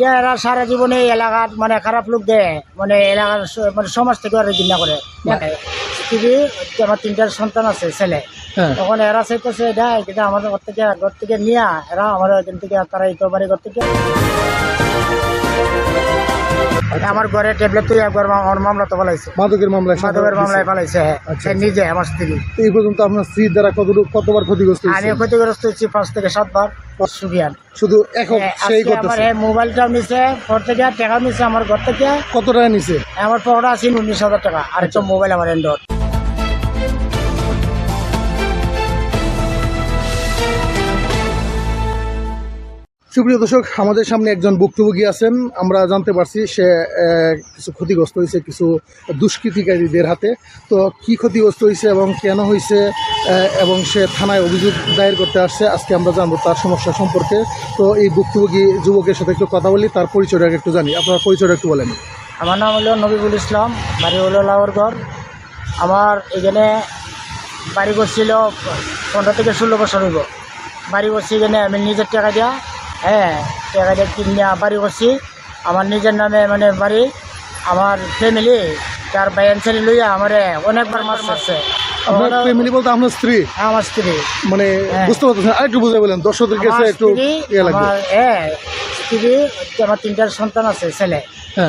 এটা এরা সারা জীবনে এই এলাকার মানে খারাপ লোক দেয় মানে এলাকার মানে সমাজ থেকে আর ঘৃণা করে। স্ত্রী আমার তিনটার সন্তান আছে ছেলে হ্যাঁ। তখন এরা চাইতেছে এটা এটা আমাদের ঘর থেকে ঘর থেকে নিয়ে এরা আমাদের এখান থেকে তারা এই বাড়ি ঘর থেকে আমার ঘরে ট্যাবলেট তুই একবার আমার মামলা তো পালাইছে। মাদকের মামলা মাদকের মামলায় পালাইছে হ্যাঁ। আচ্ছা, সে নিজে আমার স্ত্রী। এই পর্যন্ত আপনার স্ত্রীর দ্বারা কত কতবার ক্ষতিগ্রস্ত আমি ক্ষতিগ্রস্ত হয়েছি পাঁচ থেকে সাতবার সুবিয়ান শুধু এখন হ্যাঁ, সেই আমার করতেছে মোবাইলটা নিছে ঘর থেকে টাকা নিছে আমার ঘর থেকে। কত টাকা নিছে? আমার পকেটে আছে উনিশ হাজার টাকা আর একটা মোবাইল আমার এন্ড্রয়েড সুপ্রিয় দর্শক, আমাদের সামনে একজন ভুক্তভোগী আছেন। আমরা জানতে পারছি সে কিছু ক্ষতিগ্রস্ত হয়েছে কিছু দুষ্কৃতিকারীদের হাতে। তো কি ক্ষতিগ্রস্ত হয়েছে এবং কেন হয়েছে এবং সে থানায় অভিযোগ দায়ের করতে আসছে, আজকে আমরা জানব তার সমস্যা সম্পর্কে। তো এই ভুক্তভোগী যুবকের সাথে একটু কথা বলি, তার পরিচয়টা একটু জানি। আপনার পরিচয়টা একটু বলেন। আমার নাম হলো নবিবুল ইসলাম, বাড়ি হলো লাহরগড়। আমার এখানে বাড়ি করছিল পনেরো থেকে ষোলো বছর হইব। বাড়ি করছি এখানে আমি নিজের টাকা দিয়া হ্যাঁ টাকা দিয়ে কিনে বাড়ি করছি আমার নিজের নামে মানে বাড়ি আমার ফ্যামিলি তার বাইন ছেলে লইয়া আমার অনেকবার মাছ মারছে আপনার ফ্যামিলি বলতে আপনার স্ত্রী? আমার স্ত্রী। মানে হ্যাঁ। বুঝতে পারতেছেন আরেকটু বুঝে বলেন দর্শকদের কাছে একটু ইয়ে লাগবে। আমার হ্যাঁ স্ত্রী আমার তিনটার সন্তান আছে ছেলে।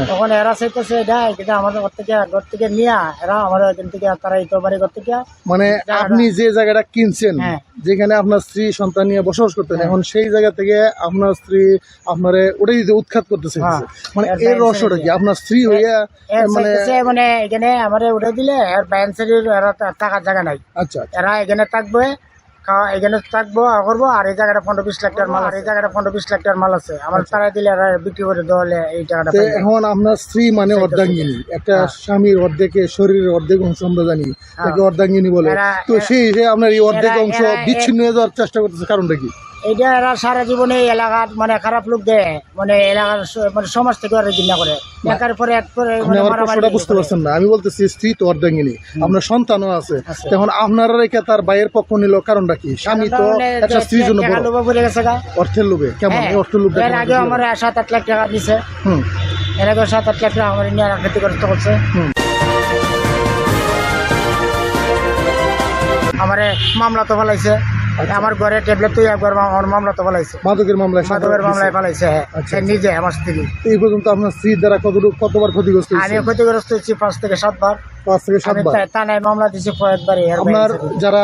তখন এরা চাইতেছে এটা এটা আমাদের ঘর থেকে ঘর থেকে নিয়ে এরা আমার এখান থেকে তারা এই বাড়ি ঘর থেকে মানে আপনি যে জায়গাটা কিনছেন হ্যাঁ। যেখানে আপনার স্ত্রী সন্তান নিয়ে বসবাস করতেন হ্যাঁ। এখন সেই জায়গা থেকে আপনার স্ত্রী আপনারে ওটাই দিতে উৎখাত করতেছে হ্যাঁ। মানে এর এর রহস্যটা কি আপনার স্ত্রী হইয়া মানে মানে এখানে আমার উঠে দিলে আর ব্যান্সারির এরা থাকার জায়গা নাই আচ্ছা আচ্ছা। এরা এখানে থাকবে এখানে থাকব আর করব আর এই জায়গাটা পনেরো বিশ লাখ টাকার মাল আর এই জায়গাটা পনেরো বিশ লাখ টাকার মাল আছে। আমার তারা দিলে বিক্রি করে দেওয়ালে এই টাকাটা তো এখন আপনার স্ত্রী মানে অর্ধাঙ্গিনী। একটা হ্যাঁ। স্বামীর অর্ধেকে শরীরের অর্ধেক অংশ আমরা জানি। তাকে অর্ধাঙ্গিনী বলে। তো সেই আপনার এই অর্ধেক অংশ বিচ্ছিন্ন হয়ে যাওয়ার চেষ্টা করতেছে কারণটা কি? এটা এরা সারা জীবনে এলাকার মানে খারাপ লোক দেয় মানে এলাকার মানে সমাজ থেকে ওরা ঘৃণা করে একার পরে এক করে মানে বুঝতে পারছেন না আমি বলতেছি স্ত্রী তো অর্ধাঙ্গিনী আপনার সন্তানও আছে। তখন আপনারা রেখে তার বাইয়ের পক্ষ নিল কারণটা কি স্বামী তো মানে একটা স্ত্রীর জন্য লোভে। অর্থের লোভে কেমন হ্যাঁ, অর্থের লোভটা এর আগে আমার সাত আট লাখ টাকা দিছে হুম এর আগে সাত আট লাখ টাকা আমার নিয়ে ক্ষতিগ্রস্ত করছে আমারে মামলা তো ফেলাইছে আচ্ছা। আমার ঘরে ট্যাবলেট তুই একবার আমার মামলা তো ফেলাইছে মাদকের মামলায় মাধবের মামলায় ফেলাইছে হ্যাঁ। আচ্ছা, নিজে আমার স্ত্রী। এই পর্যন্ত আপনার স্ত্রীর দ্বারা কতটুকু কতবার ক্ষতিগ্রস্ত আমি ক্ষতিগ্রস্ত হচ্ছি পাঁচ থেকে সাতবার পাঁচ থেকে আমি সাতবার থানায় মামলা দিচ্ছি কয়েকবারই আপনার যারা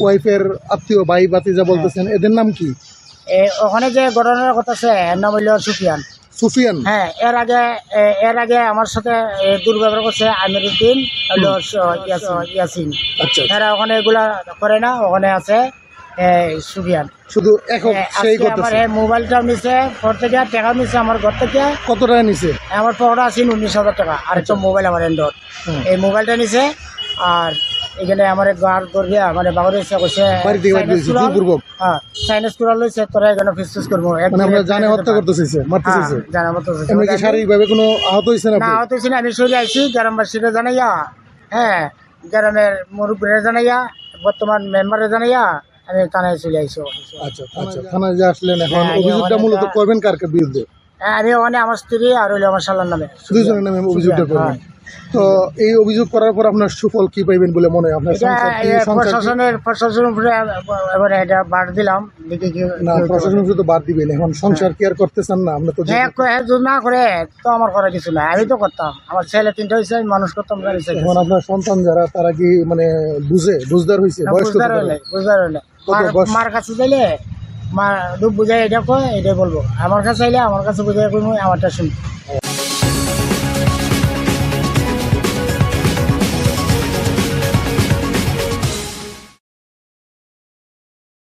ওয়াইফের আত্মীয় ভাই বাতি যা বলতেছেন এদের নাম কি? ওখানে যে ঘটনার কথা আছে নাম হইল সুফিয়ান। সুফিয়ান? হ্যাঁ এর আগে এর আগে আমার সাথে দুর্ব্যবহার করছে আমিরুদ্দিন ইয়াসিন- আচ্ছা আচ্ছা। এরা ওখানে এগুলা করে না ওখানে আছে। সুফিয়ান। শুধু একক সেই আমার এই মোবাইলটাও নিছে ঘর থেকে টাকা নিছে আমার ঘর থেকে। কত টাকা নিছে? আমার আছে উনিশ হাজার টাকা আর একটা মোবাইল আমার এন্ড্রয়েড এই মোবাইলটা নিছে আর এখানে আমার গার দরিয়া মানে বাবুর ইচ্ছা করছে। হ্যাঁ লইছে তোরা এখানে ফিস ফিস করব। মানে আমরা জানে হত্যা করতে চাইছে মারতে হ্যাঁ, চাইছে জানার মতো হচ্ছে। এমনি কি শারীরিকভাবে কোনো আহত না আপনি? না আমি চলে আইছি গ্রামবাসীরা জানাইয়া হ্যাঁ গ্রামের মুরব্বীরা জানাইয়া বর্তমান মেম্বারে জানাইয়া আমি থানায় চলে আইছি আচ্ছা আচ্ছা থানায় যে আসলেন এখন হ্যাঁ, অভিযোগটা মূলত করবেন কার কার বিরুদ্ধে? হ্যাঁ, আমার স্ত্রী আর হইল আমার শালার নামে। দুইজনের নামে অভিযোগটা করবেন। হ্যাঁ। তো এই অভিযোগ করার পর আপনার সুফল কি পাইবেন বলে মনে হয়? আপনার প্রশাসনের উপরে এবার এটা দিলাম। দেখি কি না প্রশাসন পারে। শুধু বাদ দিবেন। এখন সংসার কি আর করতে চান না? আমরা তো না করে তো আমার করার কিছু নাই। আমি তো করতাম। আমার ছেলে তিনটা হয়েছে আমি মানুষ করতাম এখন আপনার সন্তান যারা তারা কি মানে বুঝে? বুঝদার হয়েছে না, বুঝদার হইলে বুঝদার হইলে। কত মার- কাছে চাইলে মা দুধ বুঝাই এটা কয় এটাই বলব। আমার কাছে চাইলে আমার কাছে বুঝাই কোনো আমারটা শুনব।